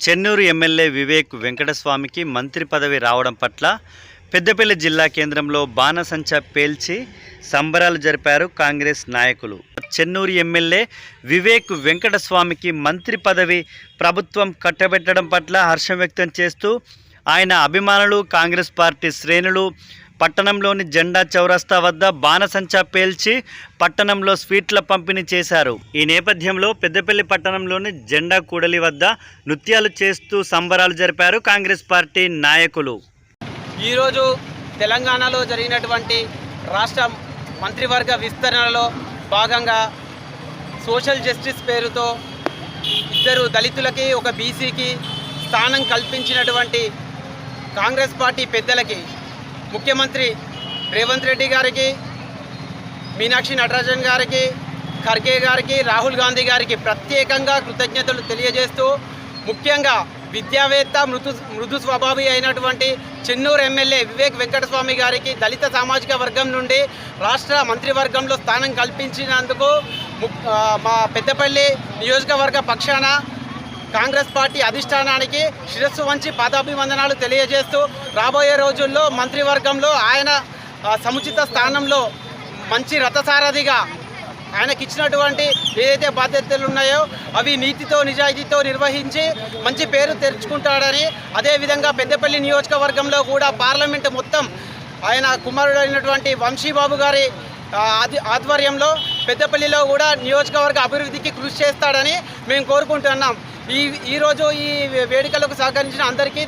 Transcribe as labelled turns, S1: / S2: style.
S1: Chennur MLA Vivek వెంకటస్వామికి మంత్రి పదవి రావడం పట్ల పెద్దపల్లి జిల్లా కేంద్రంలో బాణసంచా పేల్చి సంబరాలు జరిపారు కాంగ్రెస్ నాయకులు. చెన్నూరు ఎమ్మెల్యే వివేక్ వెంకటస్వామికి మంత్రి పదవి ప్రభుత్వం కట్టబెట్టడం పట్ల హర్షం వ్యక్తం చేస్తూ ఆయన అభిమానులు కాంగ్రెస్ పార్టీ శ్రేణులు పట్టణంలోని జెండా చౌరస్తా వద్ద బాణసంచా పేల్చి పట్టణంలో స్వీట్ల పంపిణీ చేశారు. ఈ నేపథ్యంలో పెద్దపల్లి పట్టణంలోని జెండా కూడలి వద్ద నృత్యాలు చేస్తూ సంబరాలు జరిపారు కాంగ్రెస్ పార్టీ నాయకులు.
S2: ఈరోజు తెలంగాణలో జరిగినటువంటి రాష్ట్ర మంత్రివర్గ విస్తరణలో భాగంగా సోషల్ జస్టిస్ పేరుతో ఇద్దరు దళితులకి ఒక బీసీకి స్థానం కల్పించినటువంటి కాంగ్రెస్ పార్టీ పెద్దలకి ముఖ్యమంత్రి రేవంత్ రెడ్డి గారికి మీనాక్షి నటరాజన్ గారికి ఖర్గే గారికి రాహుల్ గాంధీ గారికి ప్రత్యేకంగా కృతజ్ఞతలు తెలియజేస్తూ ముఖ్యంగా విద్యావేత్త మృదు మృదు స్వభావి అయినటువంటి చెన్నూరు ఎమ్మెల్యే వివేక్ వెంకటస్వామి గారికి దళిత సామాజిక వర్గం నుండి రాష్ట్ర మంత్రివర్గంలో స్థానం కల్పించినందుకు ము- మా పెద్దపల్లి నియోజకవర్గ పక్షాన కాంగ్రెస్ పార్టీ అధిష్టానానికి శిరస్సు వంచి పాదాభివందనాలు తెలియజేస్తూ రాబోయే రోజుల్లో మంత్రివర్గంలో ఆయన సముచిత స్థానంలో మంచి రథసారథిగా ఆయనకి ఇచ్చినటువంటి ఏదైతే బాధ్యతలు ఉన్నాయో అవి నీతితో నిజాయితీతో నిర్వహించి మంచి పేరు తెరుచుకుంటాడని అదేవిధంగా పెద్దపల్లి నియోజకవర్గంలో కూడా పార్లమెంటు మొత్తం ఆయన కుమారుడైనటువంటి వంశీబాబు గారి ఆది ఆధ్వర్యంలో పెద్దపల్లిలో కూడా నియోజకవర్గ అభివృద్ధికి కృషి చేస్తాడని మేము కోరుకుంటున్నాం. ఈ ఈరోజు ఈ వేడుకలకు సహకరించిన అందరికీ